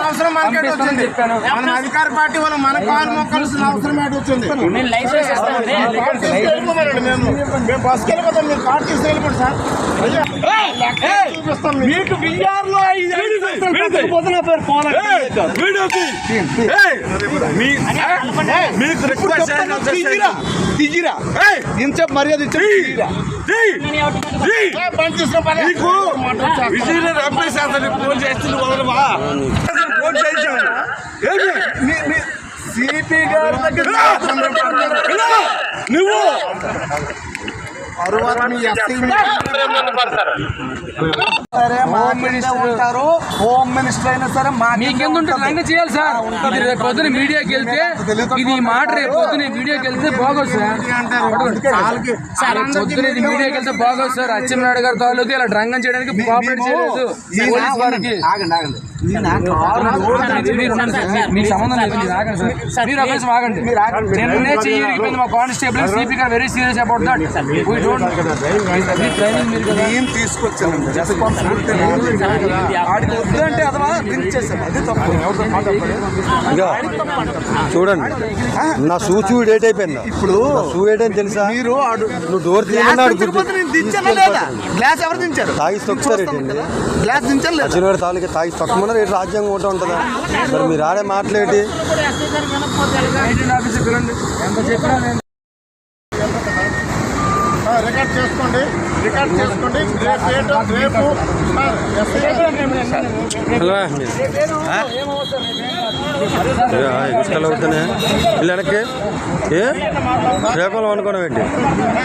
అవసరం మనకి వచ్చింది. మన అధికార పార్టీ వాళ్ళు మన కాలు మొక్కాల్సిన అవసరం ఏంటి వచ్చింది మేము మేము బస్కి వెళ్ళిపోతాం మీరు తీసుకు వెళ్ళిపోండి సార్ మీకు. మీకు రిక్వెస్ట్ తీజిరా, తీజిరా. ఇంతసేపు మర్యాద ఇచ్చి నీకు. విజయనగరం అతని ఫోన్ చేస్తుంది వదలవా ఫోన్ చేయించాను ఏంటి మీ- మీ సిపి గారి దగ్గర నువ్వు! సరే హోమ్ మినిస్టర్ ఉంటారు. హోమ్ మినిస్టర్ అయినా సరే మా మీకెంత ఉంటుంది. లంగ చేయాలి సార్? ఇది రేపు పొద్దున మీడియాకి వెళ్తే ఇది మాట రేపు పొద్దున మీడియాకి వెళ్తే బాగోదు సార్. సార్ పొద్దున ఇది మీడియాకి వెళ్తే బాగోదు సార్. అచ్చెన్నాయుడు గారి తాలూకు ఇలా డ్రంగం చేయడానికి కోఆపరేట్ చేయలేదు పోలీస్ వారికి. మీరు ఉండండి సార్. మీకు సంబంధం లేదు మీరు ఆగండి సార్. మీరు ఒక నిమిషం ఆగండి నిన్నే చెయ్యి ఇరిగిపోయింది మా constable CP garu very serious about that. We don't me training మీరు కదా. నేను తీసుకొచ్చాను రెస్పాన్సిబిలిటీ ఆడికి వద్దంటే అదవా? దించేసాను అది తప్పు. ఇదిగో, చూడండి. నా షూ షూ డేట్ అయిపోయిందా. ఇప్పుడు షూ డేట్ అని తెలుసా? మీరు ఆడు నువ్వు డోర్ గ్లాస్ ఎవరు దించారు? తాగి తొక్కుతారు ఏంటండి గ్లాస్ అర్జునుడి తొక్కమన్నారు ఏంటి రాజ్యాంగం ఒకటే ఉంటుందా? మరి మీరు ఆడే మాట్లాడి ఆఫీసర్ పిలండి ఎంత చెప్పినా నేను ఆ, రికార్డ్ చేసుకోండి రికార్డ్ చేసుకోండి. రేపు రేపు ఇసుకలు అవుతానే వీళ్ళు వెనక్కి. ఏ? శ్రీకాకుళం అనుకోవడం ఏంటి?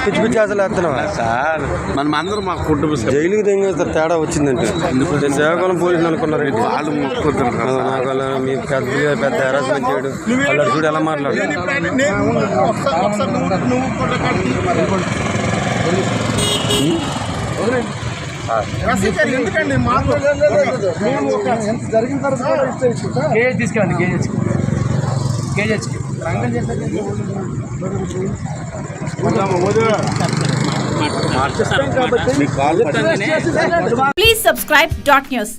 పిచ్చి పిచ్చి అసలు వేస్తున్నావా? సార్ మనం అందరం మా కుటుంబ జైలుకి తెంగేస్తారు తేడా వచ్చిందంటే. నేను శ్రీకాకుళం పోలీసులు అనుకున్నారు ఏంటి? వాళ్ళు మొక్కుతున్నారు నాకు మీ పెద్ద పెద్ద హెరాస్మెంట్ చేయడు. వాళ్ళు చూడు ఎలా మాట్లాడు నేను ఇప్పుడు నేను ఒకసారి ఒకసారి నువ్వు నువ్వు కూడా రికార్డ్ తీయమని. ఎస్ఐ గారు ఎందుకండి మాకు? జరిగిన తర్వాత కేజీ తీసుకెళ్ళండి KG KG Please subscribe dot news.